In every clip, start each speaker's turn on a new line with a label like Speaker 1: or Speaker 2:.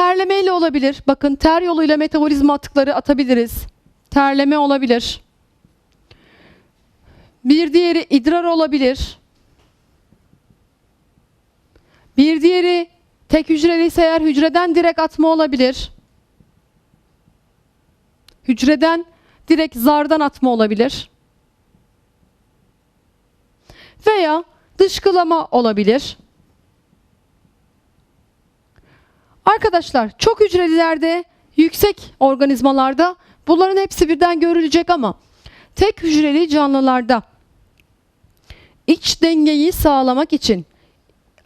Speaker 1: terlemeyle olabilir. Bakın ter yoluyla metabolizma atıkları atabiliriz. Terleme olabilir. Bir diğeri idrar olabilir. Bir diğeri tek hücreli ise eğer hücreden direkt atma olabilir. Hücreden direkt zardan atma olabilir. Veya dışkılama olabilir. Arkadaşlar çok hücrelilerde, yüksek organizmalarda bunların hepsi birden görülecek ama tek hücreli canlılarda iç dengeyi sağlamak için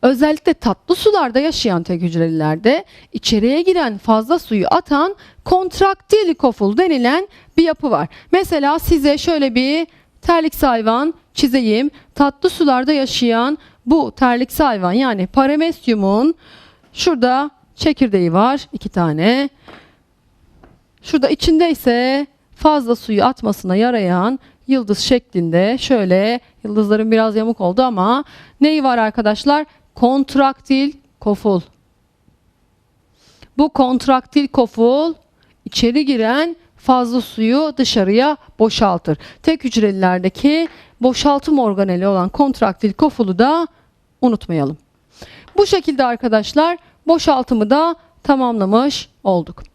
Speaker 1: özellikle tatlı sularda yaşayan tek hücrelilerde içeriye giren fazla suyu atan kontraktil koful denilen bir yapı var. Mesela size şöyle bir terliksi hayvan çizeyim. Tatlı sularda yaşayan bu terliksi hayvan yani paramesyumun şurada çekirdeği var iki tane. Şurada içinde ise fazla suyu atmasına yarayan yıldız şeklinde şöyle yıldızların biraz yamuk oldu ama neyi var arkadaşlar? Kontraktil koful. Bu kontraktil koful içeri giren fazla suyu dışarıya boşaltır. Tek hücrelilerdeki boşaltım organeli olan kontraktil kofulu da unutmayalım. Bu şekilde arkadaşlar boşaltımı da tamamlamış olduk.